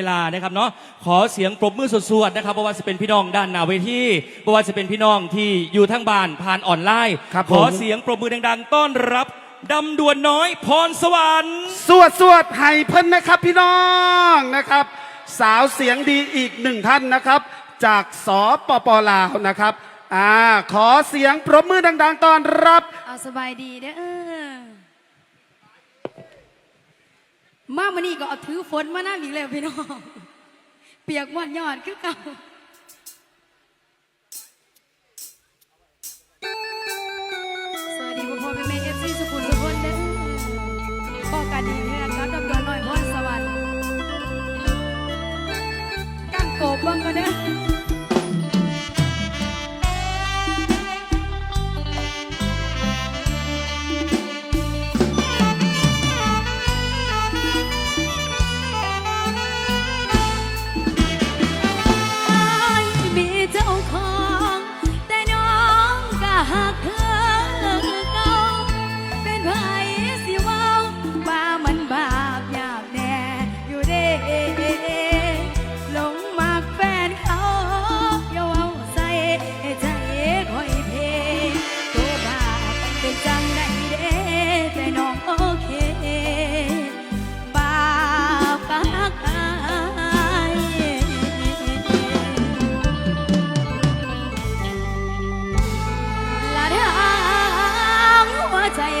เวลานะครับเนาะขอเสียงปรบมือสวดๆนะครับเพราะว่าจะเป็นพี่น้องด้านหน้าเวทีเพราะว่าจะเป็นพี่น้องที่อยู่ทั้งบ้านผ่านออนไลน์ขอเสียงปรบมือดังๆ ต้อนรับดำดวนน้อยพรสวรรค์ สวดสวดไห้เพิ่นนะครับพี่น้องนะครับ สาวเสียงดีอีกหนึ่งท่านนะครับ จากสปปลาวนะครับอ่าขอเสียงปรบมือดังๆต้อนรับ เอาสบายดีเด้อ มามันนี่ก็เอาถือฝนมาน้าอีกแล้วพี่น้อง เปียกมอดยอดคือเก่า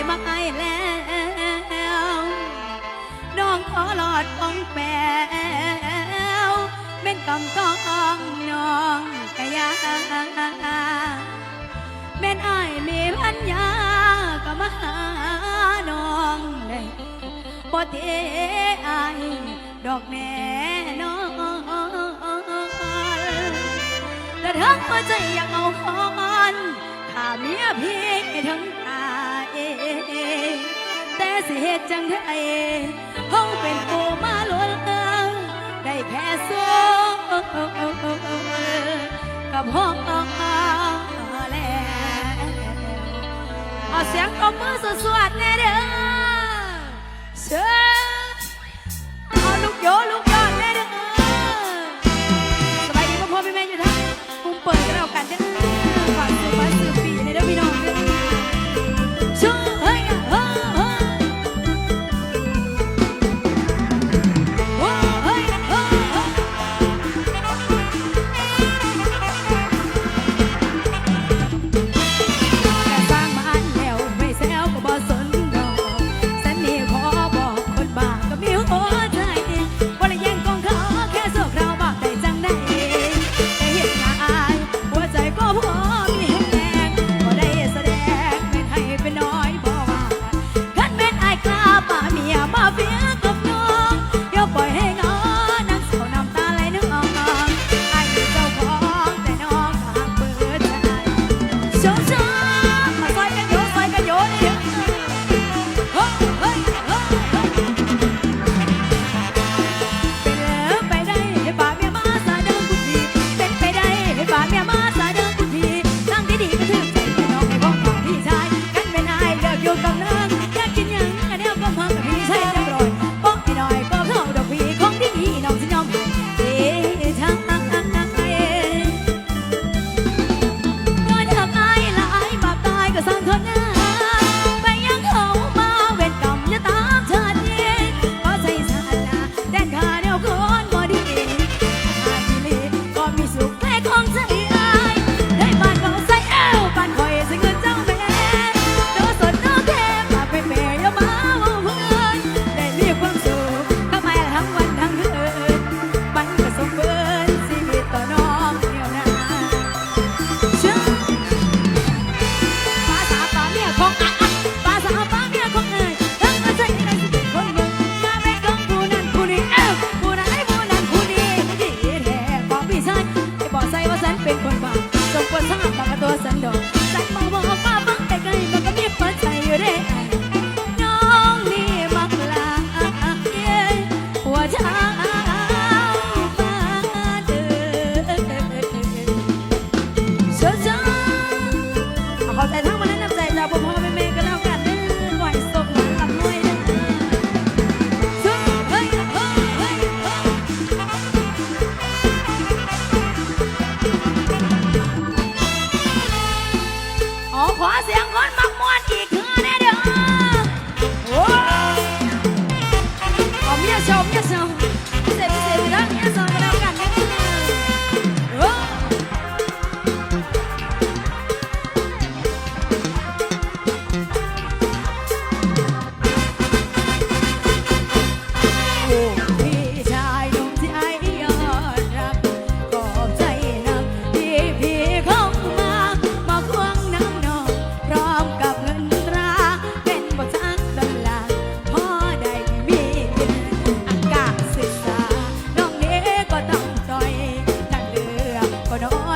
มาไกลแล้วน้องขอหลอดของแปวเป็นกำต้องน้องกะยาเป็นอายมีพันยาก็มาหาน้องเลยปเทไอดอกแน่น้องแต่ทั้งหัวใจอยากเอาคอนข้าเมียพี่ทั้ง แต่สิเหตุจังไดห้องเป็นปูมาลวนเอได้แพ้โซกับห้องออาแล้วเอาเสียงตบมือสวดๆแน่เด้อเชิญเอาลูกโยลูก Cause I'm But ojos.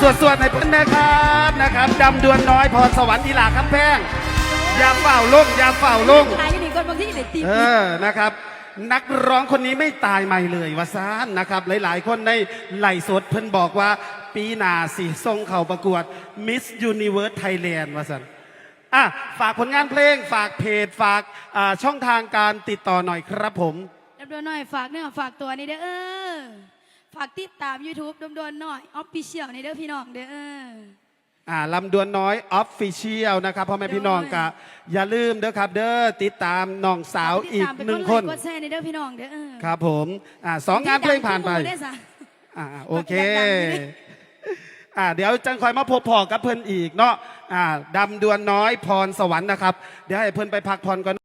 สวดสวดในเพิ่นนะครับนะครับดำดวนน้อยพรสวรรค์ทีหลาคำแพงอย่าเฝ้าลงอย่าเฝ้าลงขายอยู่นี่ก่อนบางที่ไหนตีเออนะครับ นักร้องคนนี้ไม่ตายใหม่เลยวะซานนะครับ หลาย ๆ คนในไหลฟ์สดเพิ่นบอกว่า ปีหนาสิส่งเข้าประกวด Miss Universe Thailand วะสันอะฝากผลงานเพลงฝากเพจฝากอ่าช่องทางการติดต่อหน่อยครับผมดำดวนหน่อยฝากเนื้อฝากตัวนี่เด้อเออ ฝากติดตาม YouTube ดำดวนหน่อยออฟฟิเชียลนี่เด้อพี่น้องเด้อเอออ่าลำดวนน้อยออฟฟิเชียลนะครับพ่อแม่พี่น้องกะอย่าลืมเด้อครับเด้อติดตามน้องสาวอีกหนึ่งคนกดแชร์นี่เด้อพี่น้องเด้อเออครับผมอ่าสองงานเพลงผ่านไปได้ซะอ่าโอเคอยากดังอยู่ดิอ่าเดี๋ยวจังคอยมาพบพอกับเพิ่นอีกเนาะอ่าดำดวนน้อยพรสวรรค์นะครับ เดี๋ยวให้เพิ่นไปพักผ่อนก่อน